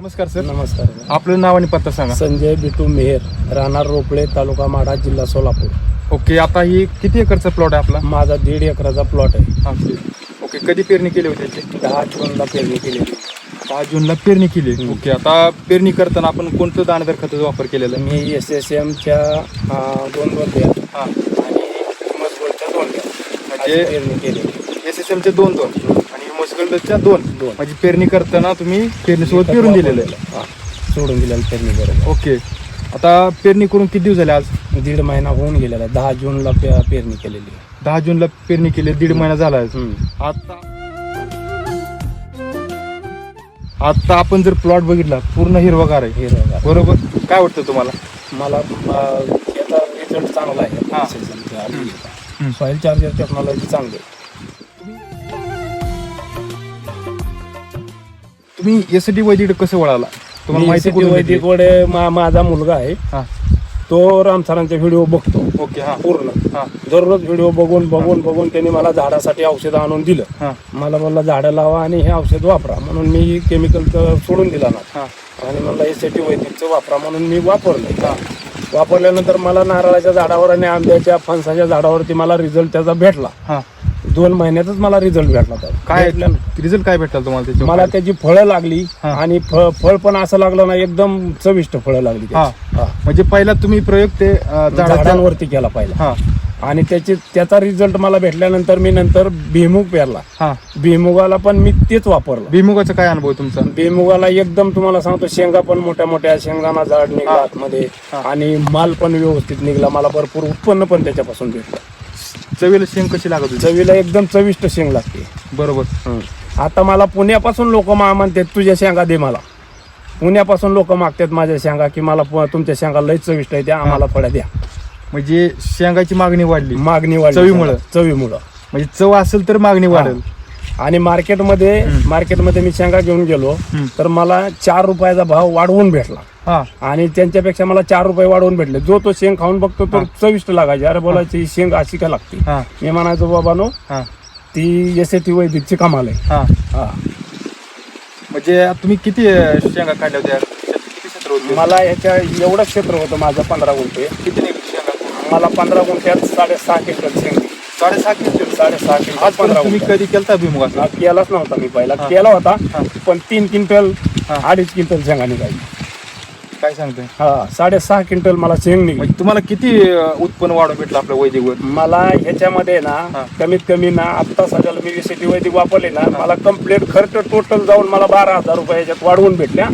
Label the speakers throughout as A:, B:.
A: नमस्कार सर.
B: नमस्कार.
A: आपलं नाव आणि पत्ता सांगा.
B: संजय बिटू मेहर राहणार रोपळे तालुका माढा जिल्हा सोलापूर.
A: ओके आता ही किती एकरचा प्लॉट आहे आपला?
B: माझा दीड एकराचा प्लॉट आहे.
A: हा, ओके कधी पेरणी केली होती याची
B: दहा जूनला पेरणी केली.
A: दहा जूनला पेरणी केली. ओके आता पेरणी करताना आपण कोणतं दाणेदार खताचा वापर केलेला आहे?
B: मी एस एस एमच्या दोन
A: हा.
B: आणि मजबूरच्या दोन
A: म्हणजे-
B: पेरणी केली.
A: एस एस एमचे दोन दोन. दोन
B: दोन.
A: म्हणजे पेरणी करताना तुम्ही पेरणीसोबत पेरून दिलेलं आहे.
B: हा, सोडून दिलेलं पेरणी बरोबर
A: ओके. आता पेरणी करून किती दिवस झाले आज?
B: दीड महिना होऊन गेलेला आहे. दहा जूनला पे- पेरणी केलेली आहे.
A: दहा जूनला पेरणी केली दीड महिना झाला आहे. आता आता आपण जर प्लॉट बघितला पूर्ण हिरवागार आहे.
B: हिरवगार.
A: बरोबर? काय वाटतं तुम्हाला?
B: मला अं, याचा रिझल्ट चांगला
A: हा.
B: आहे सॉइल चार्जर टेक्नॉलॉजी चांगली आहे.
A: तुम्ही एस टी वैदिक कसं वळाला? तुम्हाला माहिती कुठून भेटली?
B: वैदिककडे मा- माझा मुलगा आहे.
A: हा.
B: तो राम सरांचे व्हिडिओ बघतो.
A: ओके हा.
B: पूर्ण.
A: हा.
B: दररोज व्हिडिओ बघून बघून बघून त्यांनी मला झाडासाठी औषध आणून दिलं.
A: हा.
B: मला म्हणलं झाडं लावा आणि हे औषध वापरा. म्हणून मी केमिकलचं सोडून दिला ना.
A: हा.
B: आणि म्हणलं एसीटी वैदिकचं वापरा. म्हणून मी वापरलं. वापरल्यानंतर मला नारळाच्या झाडावर आणि आंब्याच्या फणसाच्या झाडावरती मला रिझल्ट त्याचा भेटला.
A: हा.
B: दोन महिन्यातच मला रिझल्ट भेटला? त्याचा.
A: काय रिझल्ट काय भेटला तुम्हाला त्याच्या
B: मला त्याची फळं लागली. आणि फळ पण असं लागलं ना एकदम चविष्ट फळं लागली त्याची.
A: म्हणजे पहिला तुम्ही प्रयोग ते
B: झाडांवरती केला पाहिजे
A: हा.
B: आणि त्याची त्याचा रिझल्ट मला भेटल्यानंतर मी नंतर भुईमुग पेरला. भुईमुगाला पण मी तेच वापरलं.
A: भुईमुगाचा काय अनुभव तुमचा?
B: भुईमुगाला एकदम तुम्हाला सांगतो शेंगा पण मोठ्या मोठ्या शेंगाना झाड निघला. आतमध्ये. आणि माल पण व्यवस्थित निघला. मला भरपूर उत्पन्न पण त्याच्यापासून भेटलं.
A: चवीला शेंग कशी लागत होती?
B: चवीला एकदम चविष्ट शेंग लागते.
A: बरोबर.
B: आता मला पुण्यापासून लोक म्हणतात तुझ्या शेंगा दे मला. पुण्यापासून लोक मागतात माझ्या शेंगा की मला पु- तुमच्या शेंगा लय चविष्ट आहे त्या आम्हाला फळ्या द्या.
A: म्हणजे शेंगाची मागणी वाढली.
B: मागणी वाढली
A: चवीमुळं?
B: चवीमुळं.
A: म्हणजे चव असेल तर मागणी वाढेल.
B: आणि मार्केटमध्ये मार्केटमध्ये मी शेंगा घेऊन गेलो. तर मला चार रुपयाचा भाव वाढवून भेटला. आणि त्यांच्यापेक्षा मला चार रुपये वाढवून भेटले. जो तो शेंग खाऊन बघतो तो चविष्ट लागायचे. अरे बोलायची शेंग अशी का लागते? मी म्हणायचो बाबानो
A: हा.
B: ती एस टी वैदिकची कमाल आहे.
A: म्हणजे तुम्ही किती शेंगा काढल्या होत्या?
B: मला ह्याच्या एवढं क्षेत्र होतं माझं पंधरा गुंठे.
A: किती शेंगा?
B: मला पंधरा गुंठ्यात साडेसहा क्विंटल शेंग
A: साडेसहा क्विंटल
B: साडेसहा क्विंटल
A: आज
B: पंधरा
A: तुम्ही. कधी केलता भुईमुगाचा
B: हा, केलाच नव्हता मी पहिला.
A: हा.
B: केला होता
A: हा.
B: पण तीन क्विंटल
A: हा.
B: अडीच क्विंटल शेंगा निघाली
A: काय सांगताय?
B: हा साडेसहा क्विंटल मला शेंग निघाली.
A: म्हणजे तुम्हाला किती अं, उत्पन्न वाढून भेटलं आपल्या वैदिकवर
B: मला ह्याच्यामध्ये ना
A: हा.
B: कमीत कमी ना आत्ता सध्याला मी वीस वैदिक वापरले ना मला कंप्लीट खर्च टोटल जाऊन मला बारा हजार रुपये ह्याच्यात वाढवून भेटल्या.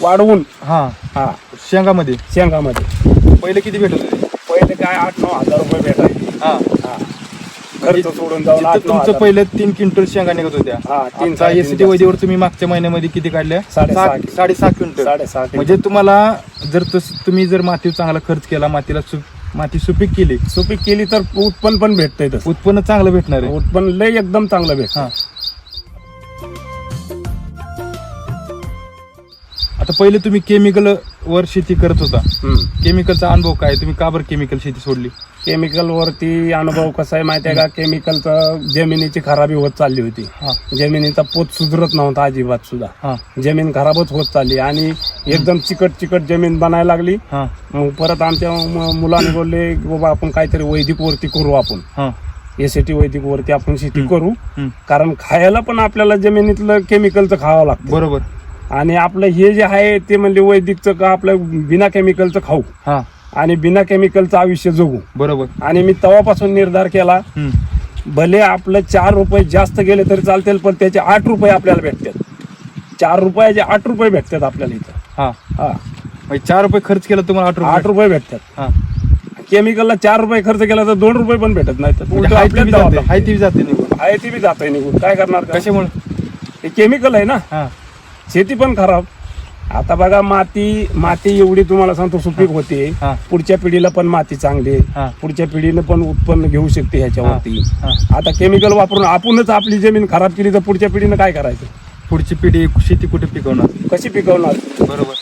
B: वाढवून.
A: हा.
B: हा.
A: शेंगामध्ये?
B: शेंगामध्ये.
A: पहिले किती भेटत होते?
B: पहिले काय आठ नऊ हजार रुपये भेटायचे.
A: हा.
B: हा. खर्च सोडून जाऊन
A: जिथं
B: आठ नऊ
A: तुमचं
B: हजार.
A: पहिलं तीन क्विंटल शेंगा निघत होत्या.
B: हा तीन
A: आता
B: साडेतीन
A: एसीटी वैदीवर तुम्ही मागच्या महिन्यामध्ये किती काढल्या?
B: साडेसहा
A: सहा-
B: क्विंटल.
A: साडेसहा क्विंटल.
B: साडेसहा क्विंटल.
A: म्हणजे तुम्हाला जर तस- तुम्ही जर मातीवर चांगला खर्च केला मातीला सु- माती सुपीक केली.
B: सुपीक केली तर उत्पन्न पण भेटतंय तसं.
A: उत्पन्न चांगलं भेटणार आहे.
B: उत्पन्न लय एकदम चांगलं भेटत
A: हा. आता पहिले तुम्ही केमिकल वर शेती करत होता. केमिकलचा अनुभव काय? तुम्ही का बरं केमिकल शेती सोडली?
B: केमिकल वरती अनुभव कसा आहे माहिती आहे का? केमिकलचं जमिनीची खराबी होत चालली होती.
A: हा.
B: जमिनीचा पोत सुधरत नव्हता अजिबात सुद्धा.
A: हा.
B: जमीन खराबच होत चालली आणि एकदम चिकट चिकट जमीन बनायला लागली.
A: हा.
B: मग परत आमच्या म- मुलाने बोलले की बाबा आपण काहीतरी वैदिक वरती करू आपण.
A: हा.
B: एसीटी वैदिक वरती आपण शेती करू.
A: हम्म.
B: कारण खायला पण आपल्याला जमिनीतलं केमिकलचं खावं लागतं.
A: बरोबर.
B: आणि आपलं हे जे आहे ते म्हणजे वैदिकचं का आपलं बिना केमिकलचं खाऊ.
A: हा.
B: आणि बिना केमिकलचं आयुष्य जगू.
A: बरोबर.
B: आणि मी तेव्हापासून निर्धार केला. भले आपलं चार रुपये जास्त गेले तरी चालतील पण त्याचे आठ रुपये आपल्याला भेटतात. चार रुपयाचे आठ रुपये भेटतात आपल्याला इथं.
A: हा.
B: हा.
A: म्हणजे चार रुपये खर्च केला तुम्हाला आठ
B: आठ
A: रुपये
B: भेटतात.
A: हा.
B: केमिकलला चार रुपये खर्च केला तर दोन रुपये पण भेटत नाही तर
A: म्हणजे
B: उलटं
A: हाय ती
B: जावं
A: जाते. हाय ती निघून.
B: ती बी जात निघून. काय करणार?
A: कशामुळे?
B: हे केमिकल आहे ना. शेती पण खराब. आता बघा माती माती एवढी तुम्हाला सांगतो सुपीक होते
A: हा.
B: पुढच्या पिढीला पण माती चांगली आहे.
A: हा.
B: पुढच्या पिढीनं पण उत्पन्न घेऊ शकते ह्याच्यावरती
A: हा.
B: आता केमिकल वापरून आपणच आपली जमीन खराब केली तर पुढच्या पिढीनं काय करायचं
A: पुढची पिढी शेती कुठे पिकवणार
B: कशी पिकवणार
A: बरोबर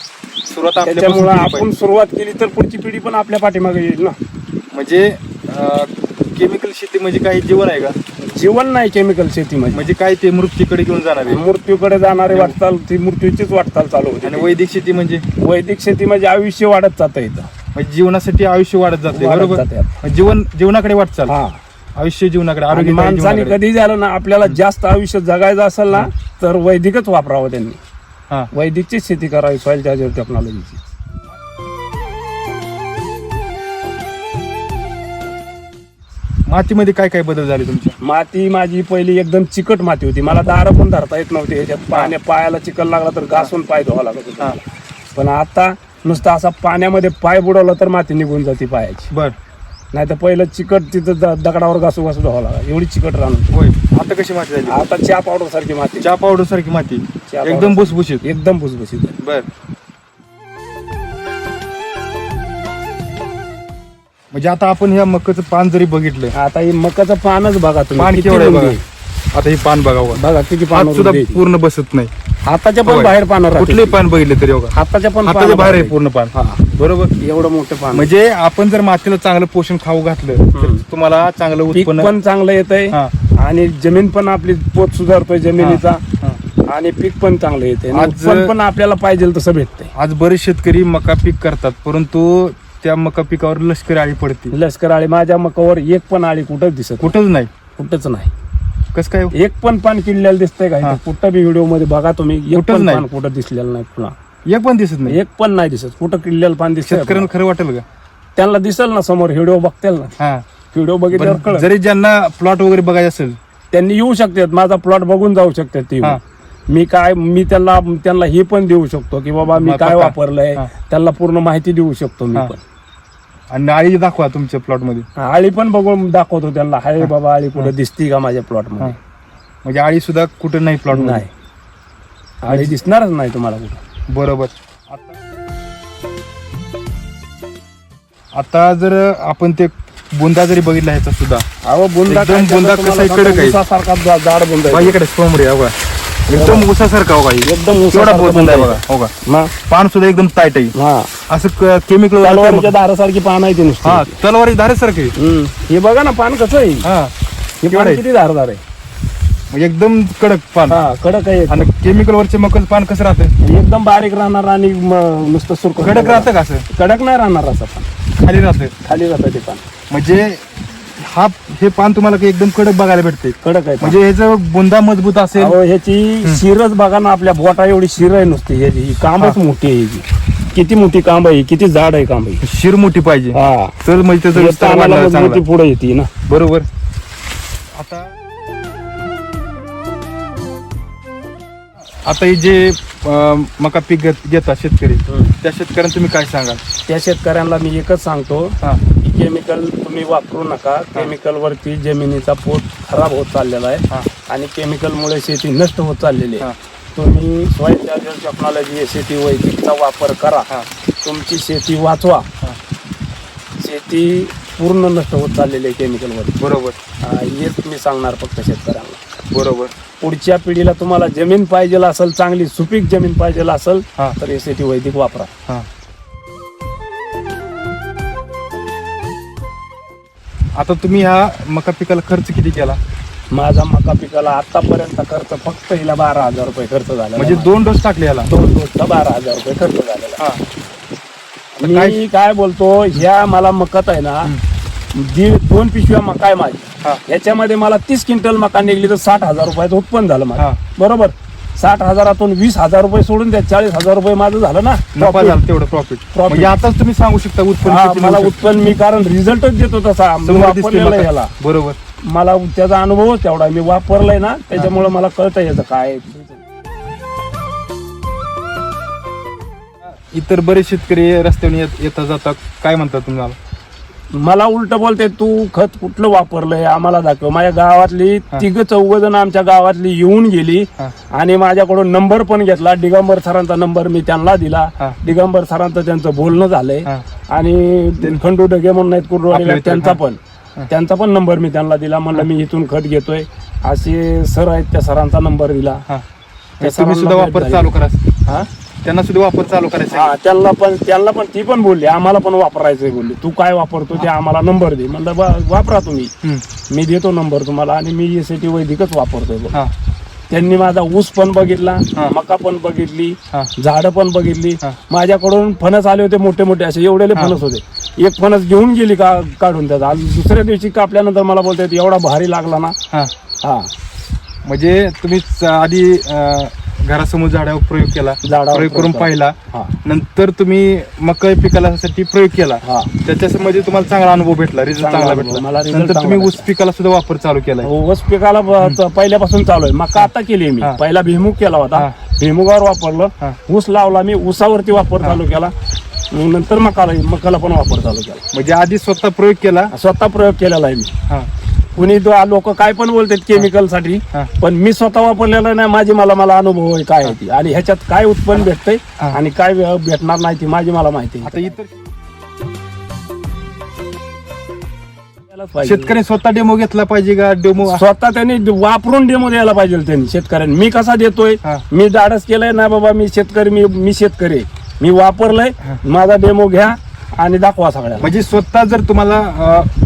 A: सुरुवात
B: त्याच्यामुळे
A: आपल्यापासून केली
B: आपण
A: पाहिजे.
B: सुरुवात केली तर पुढची पिढी पण आपल्या पाठीमागे येईल ना
A: म्हणजे केमिकल शेती म्हणजे काही जीवन आहे का
B: जीवन नाही केमिकल शेतीमध्ये.
A: म्हणजे काय ते मृत्यूकडे घेऊन जाणार आहे?
B: मृत्यूकडे जाणारी वाटचाल ती मृत्यूचीच वाटचाल चालू
A: आणि
B: होती
A: वैदिक शेती म्हणजे?
B: वैदिक शेती म्हणजे आयुष्य वाढत जातं इथं.
A: म्हणजे जीवनासाठी आयुष्य वाढत जाते
B: वाढत
A: बरोबर?
B: जाते.
A: म्हणजे जीवन जीवनाकडे वाटचाल.
B: हा.
A: आयुष्य जीवनाकडे
B: आणि
A: आरोग्य
B: माणसाने कधी झालं ना आपल्याला जास्त आयुष्य जगायचं असेल ना तर वैदिकच वापरावं त्यांनी.
A: हा.
B: वैदिकचीच शेती करावी सॉइल चार्जर टेक्नॉलॉजीची
A: मातीमध्ये काय काय बदल झाले तुमच्या?
B: माती माझी पहिली एकदम चिकट माती होती. मला दारं पण धरता येत नव्हती. ह्याच्यात पाण्या पायाला चिकल लागला तर घासून पाय धुवा लागत होता. पण आता नुसतं असा पाण्यामध्ये पाय बुडवला तर माती निघून जाते पायाची.
A: बर.
B: नाही तर पहिलं चिकट तिथं द- दगडावर घासू घासू धुवा लागा एवढी चिकट राहणार
A: होय. आता कशी माती झाली?
B: आता चहा पावडर सारखी माती.
A: चहा पावडर सारखी माती एकदम. भुसभुशीत.
B: एकदम भुसभुशीत.
A: बर. म्हणजे आता आपण ह्या मकाचं पान जरी बघितलं
B: आता हे मकाचं पानच बघा तुम्ही
A: पान
B: किती
A: केवढं आहे
B: रुंदी
A: बघा.
B: आहे.
A: आता हे पान बघावं
B: बघा. किती पान
A: हात सुद्धा पूर्ण बसत नाही.
B: हाताच्या पण
A: होय.
B: बाहेर पान
A: कुठले पान बघितले तरी बघा.
B: हाताच्या पण
A: हाताच्या
B: पानं
A: बाहेर आहे
B: राहते.
A: पूर्ण पान.
B: हा.
A: बरोबर?
B: एवढं मोठं पान.
A: म्हणजे आपण जर मातीला चांगलं पोषण खाऊ घातलं तर. तुम्हाला चांगलं
B: पीक
A: उत्पन्न
B: पण चांगलं येतंय
A: हा.
B: आणि जमीन पण आपली पोत सुधारतोय जमिनीचा.
A: हा.
B: आणि पीक पण चांगलं येते
A: आज-
B: उत्पन्न पण आपल्याला पाहिजे तसं भेटतंय.
A: आज बरेच शेतकरी मका पीक करतात परंतु त्या मका पिकावर लष्करी आळी पडते.
B: लष्कर आळी माझ्या मकावर एक पण आळी कुठंच दिसत
A: कुठंच नाही?
B: कुठंच नाही.
A: कस काय हो?
B: एक पण पान किडलेलं दिसतंय का?
A: हा.
B: कुठं बी व्हिडिओमध्ये बघा तुम्ही एक
A: कुठंच
B: पण
A: नाही.
B: पान कुठं दिसलेलं नाही पुन्हा
A: एक पण दिसत नाही.
B: एक पण नाही दिसत. कुठं किडलेलं पान दिसत
A: शेतकऱ्यांना खरं वाटेल का?
B: त्यांना दिसेल ना समोर व्हिडिओ बघतील ना.
A: हा.
B: व्हिडिओ बघितल्यावर
A: पण
B: कळत
A: जरी ज्यांना प्लॉट वगैरे बघायचं असेल
B: त्यांनी येऊ शकतात. माझा प्लॉट बघून जाऊ शकतात ते
A: हा.
B: मी काय मी त्यांना त्यांना हे पण देऊ शकतो की बाबा मी काय
A: पक्का.
B: वापरलंय
A: हा.
B: त्यांना पूर्ण माहिती देऊ शकतो मी
A: हा.
B: पण.
A: आणि आळी दाखवा तुमच्या प्लॉटमध्ये
B: आळी पण बघून दाखवतो त्यांना. हाय बाबा आळी कुठे दिसती का माझ्या प्लॉटमध्ये
A: म्हणजे आळी सुद्धा कुठं नाही प्लॉट
B: नाही. आळी दिसणारच नाही तुम्हाला कुठं.
A: बरोबर. आता आता जर आपण ते बुंदा जरी बघितला ह्याचा सुद्धा
B: अहो बुंदा
A: बुंदा कसा.
B: ऊसासारखा जा- जाड बुंदा.
A: बाईकडे सोमरे का एकदम उसासारखा हो का हे.
B: एकदम
A: केवढा आहे
B: आहे.
A: बघा हो का?
B: ना
A: पान सुद्धा एकदम टाईट आहे.
B: हा
A: असं केमिकल
B: तलवारीच्या दारासारखी पान आहे ती नुसती.
A: हा तलवारी धारेसारखे
B: हम्म. हे बघा ना पान कसं आहे?
A: हा
B: हे
A: केवढं
B: पान
A: आहे?
B: किती धारदार आहे?
A: एकदम कडक पान.
B: हा कडक आहे.
A: आणि केमिकल वरचे मकच पान कसं राहतं?
B: एकदम बारीक राहणार आणि म- नुसतं सुरक
A: कडक राहतं का असं?
B: कडक नाही राहणार असं पान.
A: खाली राहतं.
B: खाली राहतं ते पान.
A: म्हणजे हा हे पान तुम्हाला काही एकदम कडक बघायला भेटते
B: कडक आहे.
A: म्हणजे ह्याचं बुंदा मजबूत असेल?
B: अहो ह्याची शिरच बघा ना आपल्या बोटा एवढी शिर आहे नुसती. ह्याची ही कांबच मोठी आहे ह्याची किती मोठी कांब आहे ही, किती जाड आहे कांब आहे
A: शिर मोठी पाहिजे.
B: हा.
A: तर म्हणजे त्याचा विस्तार
B: तानाला
A: वाढला
B: मजबूती
A: चांगला.
B: पुढे येते ना.
A: बरोबर. आता आता हे जे अं, मका पीक घेत- घेतात शेतकरी त्या शेतकऱ्यांना तुम्ही काय सांगाल?
B: त्या शेतकऱ्यांना मी एकच सांगतो.
A: हा.
B: केमिकल तुम्ही वापरू नका. केमिकल वरती जमिनीचा पोत खराब होत चाललेला आहे. आणि केमिकल मुळे शेती नष्ट होत चाललेली. आहे. तुम्ही सॉइल चार्जर टेक्नॉलॉजी शेती वैदिकचा वापर करा. तुमची शेती वाचवा. शेती पूर्ण नष्ट होत चाललेली आहे केमिकल वरती.
A: बरोबर.
B: हा, हेच मी सांगणार फक्त शेतकऱ्यांना.
A: बरोबर.
B: पुढच्या पिढीला तुम्हाला जमीन पाहिजे असेल चांगली सुपीक जमीन पाहिजे असेल तर हे शेती वैदिक वापरा.
A: आता तुम्ही ह्या मका पिकाला खर्च किती केला?
B: माझा मका पिकाला आतापर्यंत खर्च फक्त हिला बारा हजार रुपये खर्च झाला
A: म्हणजे दोन डोस टाकले याला
B: दोन डोसचा बारा हजार रुपये खर्च झालेला
A: हा.
B: मी
A: काय-
B: काय बोलतो ह्या मला मकत आहे ना दीड दोन पिशव्या मका आहे माझी.
A: हा.
B: याच्यामध्ये मला तीस क्विंटल मका निघली तर साठ हजार रुपयाचं उत्पन्न झालं
A: हा.
B: माझं बरोबर? साठ हजारातून वीस हजार रुपये सोडून द्या चाळीस हजार रुपये माझं झालं ना
A: नफा
B: Profit.
A: झाला तेवढं प्रॉफिट
B: Profit.
A: म्हणजे आताच तुम्ही सांगू शकता उत्पन्न
B: हा, मला. उत्पन्न मी कारण रिझल्टच देतो तसा मी
A: समोर दिसते
B: वापरलेलं आहे
A: मका.
B: ह्याला
A: बरोबर
B: मला त्याचा अनुभव तेवढा मी वापरलाय ना त्याच्यामुळे मला कळतं याचं काय आहे.
A: इतर बरेच शेतकरी रस्त्यावर येत- येता जाता काय म्हणतात तुम्हाला
B: मला उलट बोलते तू खत कुठलं वापरलंय? आम्हाला दाखव. माझ्या गावातली. तिघ चौघ जण आमच्या गावातली येऊन गेली. आणि माझ्याकडून नंबर पण घेतला. दिगंबर सरांचा नंबर मी त्यांना दिला. दिगंबर सरांचं त्यांचं बोलणं झालंय. आणि खंडू ढगे म्हणून आहेत कुर्डवाडीला त्यांचा. पण. त्यांचा पण नंबर मी त्यांना दिला. म्हणलं मी इथून खत घेतोय. असे सर आहेत त्या सरांचा नंबर दिला. त्या
A: सुद्धा
B: सरांना
A: वापर चालू. करा.
B: हा?
A: त्यांना सुद्धा वापर चालू करायचा आहे.
B: हा त्यांना पण त्यांना पण ती पण बोलली आम्हाला पण वापरायचंय बोलली तू काय वापरतो ते आम्हाला नंबर दे म्हणलं बा वापरा तुम्ही
A: हम्म.
B: मी देतो नंबर तुम्हाला आणि मी एस वैदिकच वापरतोय.
A: हा
B: त्यांनी माझा ऊस पण बघितला
A: हा.
B: मका पण बघितली
A: हा.
B: झाडं पण बघितली
A: हा.
B: माझ्याकडून फणस आले होते मोठे मोठे असे एवढेले
A: हा.
B: फणस होते एक फणस घेऊन गेली का काढून त्याचा आणि दुसऱ्या दिवशी कापल्यानंतर मला बोलतात एवढा भारी लागला ना
A: हा
B: हा
A: म्हणजे तुम्ही च- आधी अं, घरासमोर झाडावर प्रयोग केला.
B: झाडावर
A: प्रयोग करून
B: प्रयोग
A: पाहिला.
B: हा.
A: नंतर तुम्ही मकई पिकासाठी प्रयोग केला.
B: हा.
A: त्याच्यामध्ये तुम्हाला चांगला अनुभव भेटला रिझल्ट
B: चांगला
A: चांगला
B: अनुभव. मला
A: भेटला
B: result
A: नंतर तुम्ही
B: चांगला
A: ऊस पिकाला सुद्धा वापर चालू केलाय.
B: ऊस पिकाला ब- त- पहिल्यापासून चालू आहे. मका आता केली मी.
A: हा.
B: पहिला भिमुग केला होता.
A: हा.
B: भिमुगावर वापरलं.
A: हा.
B: ऊस लावला मी. ऊसावरती वापर चालू केला. मग नंतर मकाला मकाला पण वापर चालू केला.
A: म्हणजे आधी स्वतः प्रयोग केला?
B: स्वतः प्रयोग केलेला आहे मी.
A: हा.
B: कुणी लोक काय पण बोलतात केमिकलसाठी
A: हा.
B: पण मी स्वतः वापरलेलं नाही माझी मला मला अनुभव आहे काय आहे ती आणि ह्याच्यात काय उत्पन्न भेटतंय
A: हा.
B: आणि काय भेटणार नाही ती माझी मला माहिती आहे
A: आता इतर
B: पाहिजे.
A: शेतकरी स्वतः डेमो घेतला पाहिजे का डेमो
B: स्वतः त्यांनी वापरून डेमो द्यायला पाहिजे त्यांनी शेतकऱ्यांनी मी कसा देतोय
A: हा.
B: मी धाडस केलंय ना बाबा मी शेतकरी मी मी शेतकरी आहे. मी वापरलंय
A: हा.
B: माझा डेमो घ्या आणि दाखवा सगळ्याला
A: म्हणजे स्वतः जर तुम्हाला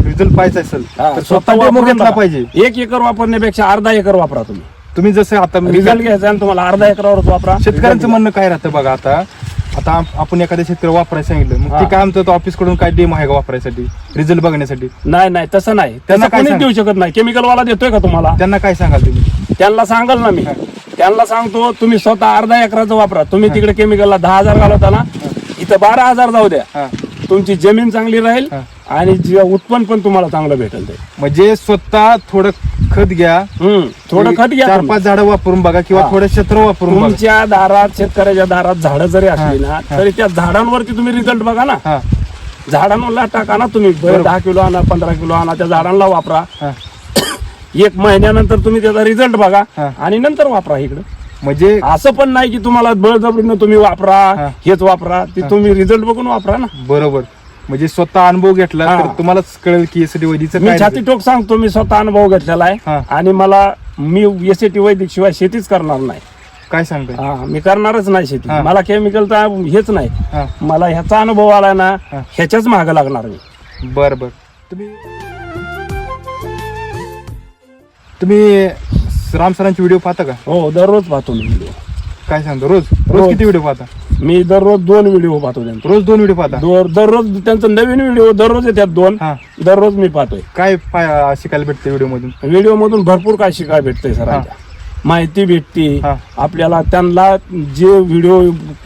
A: रिझल्ट पाहायचा असेल
B: हा,
A: तर स्वतः डेमो
B: वापरून
A: घेतला
B: बघा.
A: पाहिजे.
B: एक एकर वापरण्यापेक्षा अर्धा एकर वापरा तुम्ही.
A: तुम्ही जसं आता मी
B: रिझल्ट घ्यायचा आणि तुम्हाला अर्धा एकरावरच वापरा.
A: शेतकऱ्यांचं म्हणणं काय राहतं बघा आता? आता आप- आपण एखाद्या शेतकरी वापरायला सांगितलं मग
B: हा.
A: ते काय म्हणतात ऑफिसकडून काय डेमो आहे का वापरायसाठी? रिझल्ट बघण्यासाठी.
B: नाही नाही तसं नाही.
A: त्यांना
B: त्यांना
A: काय
B: कोणीच
A: सांग-
B: देऊ शकत नाही. केमिकल वाला देतोय का तुम्हाला?
A: त्यांना काय सांगाल तुम्ही?
B: त्यांना सांगाल ना मी. त्यांना सांगतो तुम्ही स्वतः अर्धा एकराचं वापरा. तुम्ही तिकडे केमिकलला दहा हजार घालवता ना इथं बारा हजार जाऊ द्या.
A: हा.
B: तुमची जमीन चांगली राहील
A: हा.
B: आणि जे उत्पन्न पण तुम्हाला चांगलं भेटेल ते
A: म्हणजे स्वतः थोडं खत घ्या
B: हम्म, थोडं खत घ्या
A: चार
B: तुम्ही.
A: पाच झाडं वापरून बघा किंवा
B: हा.
A: थोडं क्षेत्र वापरून बघा
B: तुमच्या दारात शेतकऱ्याच्या दारात झाडं जरी असली ना
A: हा.
B: तरी त्या झाडांवरती तुम्ही रिझल्ट बघा ना
A: हा
B: झाडांना टाका ना तुम्ही बरं. दहा किलो आणा पंधरा किलो आणा त्या झाडांना वापरा
A: हा
B: एक महिन्यानंतर तुम्ही त्याचा रिझल्ट बघा
A: हा.
B: आणि नंतर वापरा इकडं
A: म्हणजे
B: असं पण नाही की तुम्हाला बळजबरीनं तुम्ही वापरा. हेच वापरा ती तुम्ही रिझल्ट बघून वापरा ना.
A: बरोबर. म्हणजे स्वतः अनुभव घेतला. तर तुम्हालाच कळेल की एसटी वैदीचं
B: मी
A: काय
B: छाती टोक सांगतो मी स्वतः अनुभव घेतलेला
A: हा.
B: आहे आणि मला मी एस टी वैदिक शिवाय शेतीच करणार नाही.
A: काय सांगताय?
B: हा मी करणारच नाही शेती.
A: हा.
B: मला केमिकलचा हेच नाही.
A: हा.
B: मला ह्याचा अनुभव आला ना
A: हा.
B: ह्याच्याच मागे लागणार मी.
A: बर बर. तुम्ही तुम्ही राम सरांचे व्हिडिओ पाहता का?
B: हो दररोज पाहतो मी व्हिडिओ
A: काय सांगतो रोज? रोज
B: रोज.
A: किती व्हिडिओ पाहता?
B: मी दररोज दोन व्हिडिओ पाहतो त्यांचे.
A: रोज दोन व्हिडिओ पाहता?
B: दररोज त्यांचं नवीन व्हिडिओ दररोज येतात दोन.
A: हा.
B: दररोज मी पाहतोय.
A: काय पाय- शिकायला भेटते व्हिडिओ मधून?
B: व्हिडिओ मधून भरपूर काय शिकायला भेटतंय सरांच्या. माहिती भेटते.
A: हा.
B: आपल्याला त्यांना जे व्हिडिओ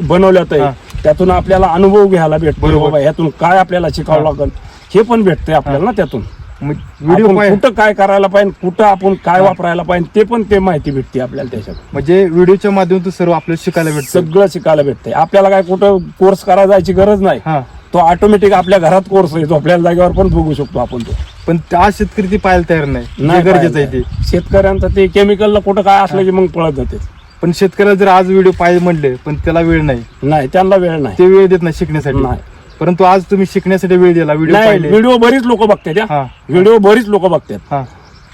B: बनवल्यात
A: हा.
B: आहे त्यातून आपल्याला अनुभव घ्यायला भेटतो
A: बरोबर.
B: बाबा ह्यातून काय आपल्याला शिकावं लागेल हे पण भेटतंय आपल्याला ना त्यातून.
A: व्हिडिओ
B: कुठं काय करायला पाहिजे कुठं आपण काय वापरायला पाहिजे ते पण ते माहिती भेटते आपल्याला त्याच्यात.
A: म्हणजे व्हिडिओच्या माध्यमातून सर्व आपल्याला शिकायला भेटतं
B: सगळं शिकायला भेटतंय. आपल्याला काय कुठं कोर्स करायला जायची गरज नाही.
A: हा.
B: तो ऑटोमॅटिक आपल्या घरात कोर्स येतो. आपल्या जागेवर पण बघू शकतो आपण तो.
A: पण आज शेतकरी ती पाहायला तयार नाही.
B: नाही
A: गरजेचं आहे. ते.
B: शेतकऱ्यांचं ते केमिकलला कुठं काय असलं की मग पळत जाते.
A: पण शेतकऱ्याला जर आज व्हिडिओ पाहिजे म्हणले पण त्याला वेळ नाही.
B: नाही त्यांना वेळ नाही.
A: ते वेळ देत नाही शिकण्यासाठी.
B: नाही.
A: परंतु आज तुम्ही शिकण्यासाठी वेळ दिला व्हिडिओ
B: नाही
A: पाहिले.
B: व्हिडिओ बरीच लोक बघतात
A: हा.
B: व्हिडिओ बरीच लोक बघतात.
A: हा.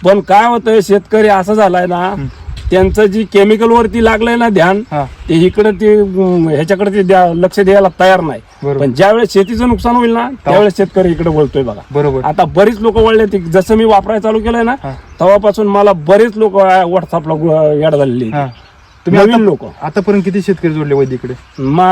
B: पण काय होतंय शेतकरी असं झालाय ना त्यांचं जी केमिकल वरती लागलंय ना ध्यान
A: हा.
B: ते इकडे ते अं, ह्याच्याकडे ते द्या- लक्ष द्यायला तयार नाही.
A: बरोबर.
B: पण ज्यावेळेस शेतीचं नुकसान होईल ना त्यावेळेस शेतकरी इकडे बोलतोय बघा.
A: बरोबर.
B: आता बरीच लोक वळले ते जसं मी वापरायला चालू केलंय ना
A: हा.
B: तेव्हापासून मला बरेच लोक व्हॉट्सअपला याड झालेली
A: हा. तुम्ही
B: नवीन
A: आता
B: लोक.
A: आतापर्यंत किती शेतकरी जोडले वैदिकडे?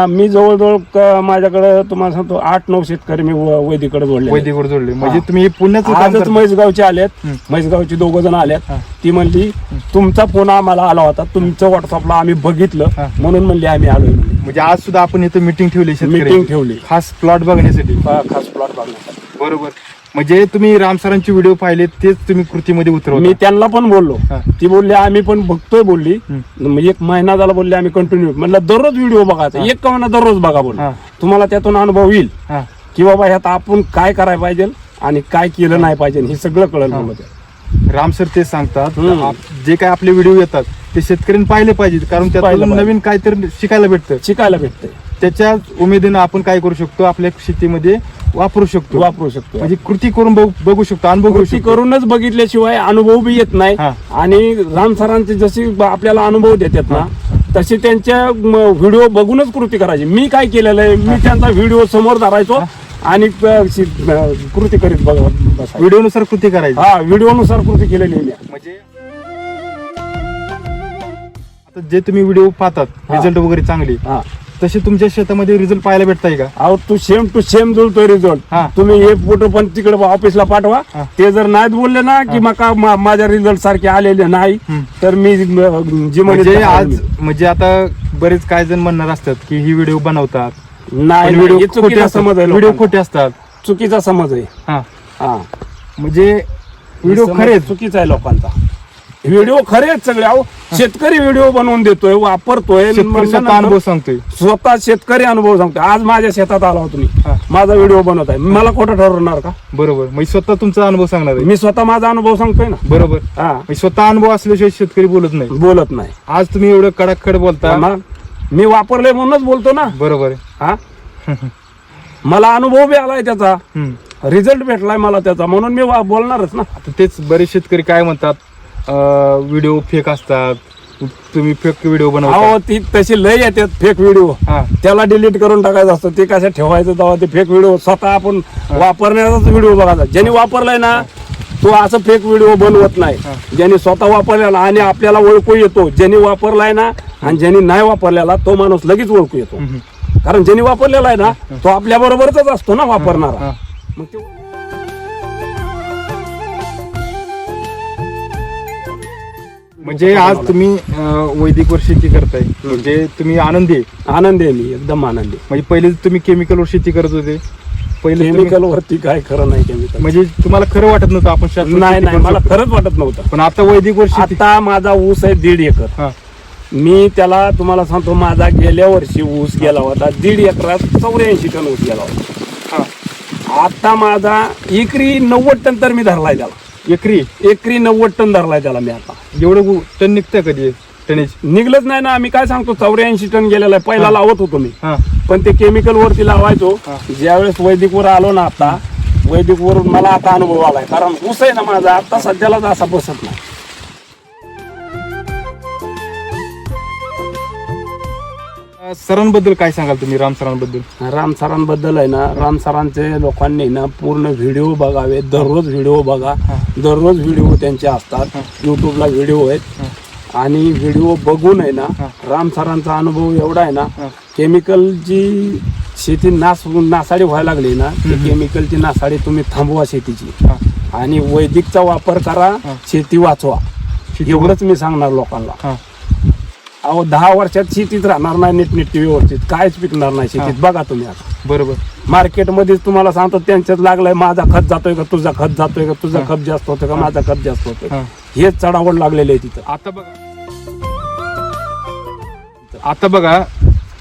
B: मी जवळजवळ क- माझ्याकडे तुम्हाला सांगतो आठ नऊ शेतकरी मी व- वैदिकडे जोडले
A: वैदिकडे जोडले. म्हणजे. तुम्ही हे पुण्याचं काम
B: आजच
A: करता.
B: म्हैसगावचे आलेत. म्हैसगावचे दोघ जण आलेत.
A: हा.
B: ती म्हणली तुमचा फोन आम्हाला आला होता. तुमचं व्हॉट्सअपला आम्ही बघितलं.
A: हा.
B: म्हणून म्हणली आम्ही आलोय म्हणली.
A: म्हणजे आज सुद्धा आपण इथं मीटिंग ठेवली
B: मीटिंग ठेवली.
A: खास प्लॉट बघण्यासाठी.
B: हा, खास प्लॉट बघण्यासाठी.
A: बरोबर. म्हणजे तुम्ही राम सरांचे व्हिडिओ पाहिले तेच तुम्ही कृतीमध्ये
B: मी
A: उतरवता
B: त्यांना पण बोललो.
A: हा.
B: ती बोलली आम्ही पण बघतोय बोलली. म्हणजे एक महिना झाला बोलले आम्ही कंटिन्यू म्हणलं दररोज व्हिडिओ बघायचा एक का होईना दररोज बघा बोल. तुम्हाला त्यातून अनुभव येईल.
A: हा.
B: की बाबा ह्यात आपण काय करायला पाहिजे आणि काय केलं नाही पाहिजे हे सगळं कळलं.
A: राम सर ते सांगतात.
B: हम्म.
A: आप- जे काय आपले व्हिडिओ येतात ते शेतकऱ्यांनी पाहिले पाहिजेत कारण
B: पाहिलं
A: त्यातून
B: पाहिजे.
A: नवीन काहीतरी शिकायला भेटतं.
B: शिकायला भेटतंय
A: त्याच्या उमेदीनं आपण काय करू शकतो? आपल्या शेतीमध्ये वापरू शकतो.
B: वापरू शकतो.
A: म्हणजे कृती करून बघू बघू शकतो अनुभव
B: कृती करूनच बघितल्याशिवाय अनुभव बी येत नाही.
A: हा.
B: आणि राम सरांचे ब- आपल्याला अनुभव देतात ना तसे त्यांच्या व्हिडिओ बघूनच कृती करायची. मी काय केलेलं आहे मी त्यांचा व्हिडिओ समोर धरायचो आणि अ, कृती करीत बघ बसायचो.
A: व्हिडिओनुसार कृती करायची.
B: हा व्हिडिओनुसार कृती केलेली आहे मी.
A: म्हणजे आता जे तुम्ही व्हिडिओ पाहतात
B: हा.
A: रिझल्ट वगैरे चांगले
B: हा.
A: तसे तुमच्या शेतामध्ये रिझल्ट पाहायला भेटताय का
B: अहो तू सेम टू सेम जुळतोय रिझल्ट
A: हा.
B: तुम्ही हे फोटो पण तिकडे ऑफिसला पाठवा
A: हा.
B: ते जर नाहीत बोलले ना की मका मा- माझ्या रिझल्ट सारखे आलेले नाही
A: हम्म.
B: तर मी
A: म्हणजे आज. म्हणजे आता बरेच काय जण म्हणणार असतात की ही व्हिडिओ बनवतात
B: नाही
A: व्हिडिओ
B: हे
A: खोटे
B: चुकीचा
A: असतात
B: समज आहे
A: व्हिडिओ. खोटे असतात
B: चुकीचा समज आहे
A: हा
B: हा
A: म्हणजे व्हिडिओ खरे.
B: चुकीचा आहे लोकांचा व्हिडिओ खरे आहेत सगळे. अहो शेतकरी व्हिडिओ बनवून देतोय वापरतोय
A: अनुभव सांगतोय
B: स्वतः शेतकरी अनुभव सांगतोय. आज माझ्या शेतात आला होतो मी. माझा व्हिडिओ बनवत आहे. मला खोटं ठरवणार का?
A: बरोबर. म्हणजे स्वतः तुमचा अनुभव सांगणार आहे.
B: मी स्वतः माझा अनुभव सांगतोय ना.
A: बरोबर.
B: हा.
A: म्हणजे स्वतः अनुभव असल्याशिवाय शेतकरी बोलत नाही.
B: बोलत नाही.
A: आज तुम्ही एवढं कडाखड बोलता.
B: मग मी वापरले म्हणूनच बोलतो ना.
A: बरोबर आहे.
B: हा? मला अनुभव बी आलाय त्याचा. रिझल्ट भेटलाय मला त्याचा. म्हणून मी बोलणारच ना.
A: आता तेच बरेच शेतकरी काय म्हणतात? व्हिडिओ फेक असतात. तुम्ही फेक व्हिडिओ बनवता.
B: अहो ती तशी लय येतात फेक व्हिडिओ त्याला डिलीट करून टाकायचं असतं. ते कसं ठेवायचं तेव्हा ते फेक व्हिडिओ स्वतः आपण वापरण्याचाच व्हिडिओ बघायचा. ज्यांनी वापरलाय ना तो असं फेक व्हिडिओ बनवत नाही. ज्यांनी स्वतः वापरलेला आणि आपल्याला ओळखू येतो. ज्यांनी वापरलाय ना आणि ज्यांनी नाही वापरलेला तो माणूस लगेच ओळखू येतो. कारण ज्यांनी वापरलेला आहे ना तो आपल्या बरोबरच असतो ना वापरणारा. मग ते
A: म्हणजे आज तुम्ही अं, वैदिकवर शेती करताय. म्हणजे तुम्ही आनंदी आहे.
B: आनंदी आहे मी एकदम आनंदी.
A: म्हणजे पहिले तुम्ही केमिकलवर शेती करत होते. पहिले तुम्ही-
B: केमिकल वरती काय खरं नाही केमिकल
A: म्हणजे तुम्हाला खरं वाटत नव्हतं आपण शाश्वत
B: नाही
A: शेती
B: नाही
A: करू
B: मला
A: शकतो.
B: खरंच वाटत नव्हतं.
A: पण आता वैदिकवर शेती
B: आता माझा ऊस आहे दीड एकर.
A: हा.
B: मी त्याला तुम्हाला सांगतो माझा गेल्या वर्षी ऊस गेला होता दीड एकरात चौऱ्याऐंशी टन ऊस गेला होता.
A: हा.
B: आता माझा एकरी नव्वद टन तर मी धरलाय त्याला.
A: एकरी
B: एकरी नव्वद टन धरलाय त्याला मी आता.
A: एवढं गु- टन निघतं कधी? टनेज.
B: निघलंच नाही ना मी काय सांगतो? चौऱ्याऐंशी टन गेलेला आहे. पहिला लावत होतो मी.
A: हा.
B: पण ते केमिकल वरती लावायचो. ज्यावेळेस वैदिक वर आलो ना आता वैदिक वरून मला आता अनुभव आलाय. कारण ऊस आहे ना माझा आता सध्यालाच असा बसत नाही.
A: सरांबद्दल काय सांगाल तुम्ही राम सरांबद्दल?
B: राम सरांबद्दल आहे ना राम सरांचे लोकांनी ना पूर्ण व्हिडिओ बघावे दररोज व्हिडिओ बघा. दररोज व्हिडिओ त्यांचे असतात युट्यूबला व्हिडिओ आहेत. आणि व्हिडिओ बघून आहे ना राम सरांचा अनुभव एवढा आहे ना केमिकलची शेती नास नासाडी व्हायला लागली ना ती केमिकलची नासाडी तुम्ही थांबवा शेतीची. आणि वैदिकचा वापर करा शेती वाचवा. एवढंच मी सांगणार लोकांना. अहो दहा वर्षात शेतीत राहणार नाही नीटनीट व्यवस्थित. काहीच पिकणार नाही शेतीत. बघा तुम्ही आता.
A: बरोबर.
B: मार्केटमध्ये तुम्हाला सांगतो त्यांच्यात लागलंय माझा खत जातोय का तुझा खत जातोय का तुझा खत जास्त होतोय का माझा खत जास्त होतोय.
A: हा.
B: हेच चढावड लागलेले आहे तिथं.
A: आता बघा. आता बघा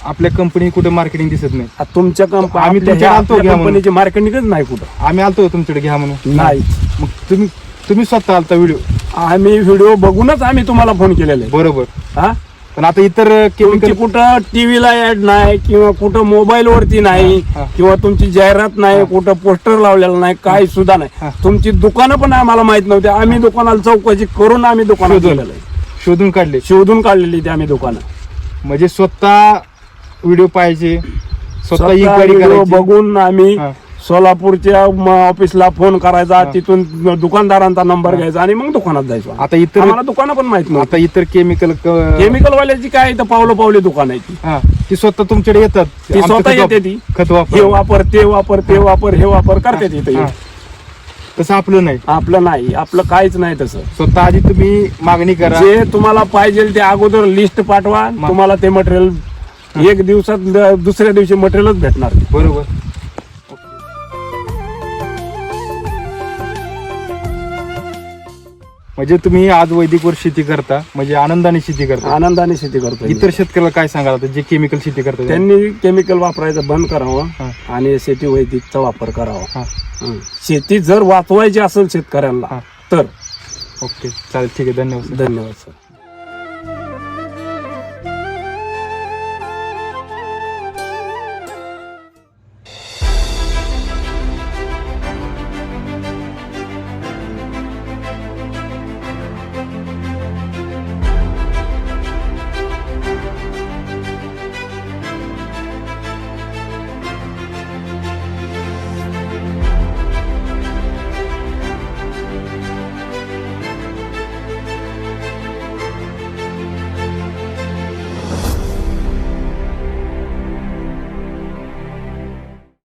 A: आपल्या कंपनी कुठे मार्केटिंग दिसत नाही.
B: तुमच्या कंप-
A: आम्ही
B: आपल्या
A: तुमच्या
B: ह्या
A: आणतो
B: आपल्या
A: घ्या म्हणून.
B: कंपनीची मार्केटिंगच नाही कुठं.
A: आम्ही आलतो तुमच्याकडे घ्या म्हणून.
B: नाही.
A: मग तुम्ही तुम्ही स्वतः आलता व्हिडिओ?
B: आम्ही व्हिडिओ बघूनच आम्ही तुम्हाला फोन केलेला. आहे
A: बरोबर.
B: हा?
A: पण आता इतर
B: तुमची
A: केमिकल
B: कुठं टीव्हीला ऍड नाही किंवा कुठं मोबाईल वरती नाही
A: हा.
B: किंवा तुमची जाहिरात नाही कुठं पोस्टर लावलेलं नाही काही सुद्धा
A: हा.
B: नाही तुमची दुकानं पण आम्हाला माहीत नव्हती आम्ही दुकानाला चौकशी करून आम्ही दुकानात
A: शोधून.
B: गेलेलो आहे.
A: शोधून काढले
B: शोधून काढलेली ती आम्ही दुकानं
A: म्हणजे स्वतः व्हिडिओ पाहायचे स्वतः
B: स्वतः
A: इन्क्वायरी करायची
B: बघून आम्ही
A: हा.
B: सोलापूरच्या म, ऑफिसला फोन करायचा तिथून दुकानदारांचा नंबर घ्यायचा आणि मग दुकानात जायचो.
A: आता इतर
B: आम्हाला दुकानं पण माहीत नव्हती.
A: आता इतर केमिकल
B: केमिकल वाल्याची काय इथं पावलं पावली दुकान आहे ती.
A: ती स्वतः तुमच्याकडे येतात.
B: ती
A: आमचं
B: स्वतः
A: खत वाप-
B: येते ती.
A: खत
B: हे
A: वापर
B: वापर ते वापर ते वापर हे वापर करते तिथे.
A: तसं आपलं नाही.
B: आपलं नाही. आपलं काहीच नाही तसं.
A: स्वतः आधी तुम्ही मागणी करा.
B: जे तुम्हाला पाहिजे ते अगोदर लिस्ट पाठवा. तुम्हाला ते मटेरियल एक दिवसात द- दुसऱ्या दिवशी मटेरियलच भेटणार.
A: बरोबर. म्हणजे तुम्ही आज वैदिकवर शेती करता म्हणजे आनंदाने शेती करता.
B: आनंदाने शेती करतो
A: इतर शेतकऱ्याला काय सांगाल आता जे केमिकल शेती करतात?
B: त्यांनी केमिकल वापरायचं बंद करावं
A: हा.
B: आणि शेती वैदिकचा वापर करावा.
A: हा.
B: हं. शेती जर वाचवायची असेल शेतकऱ्यांना
A: हा.
B: तर.
A: ओके चालेल ठीक आहे धन्यवाद
B: धन्यवाद सर.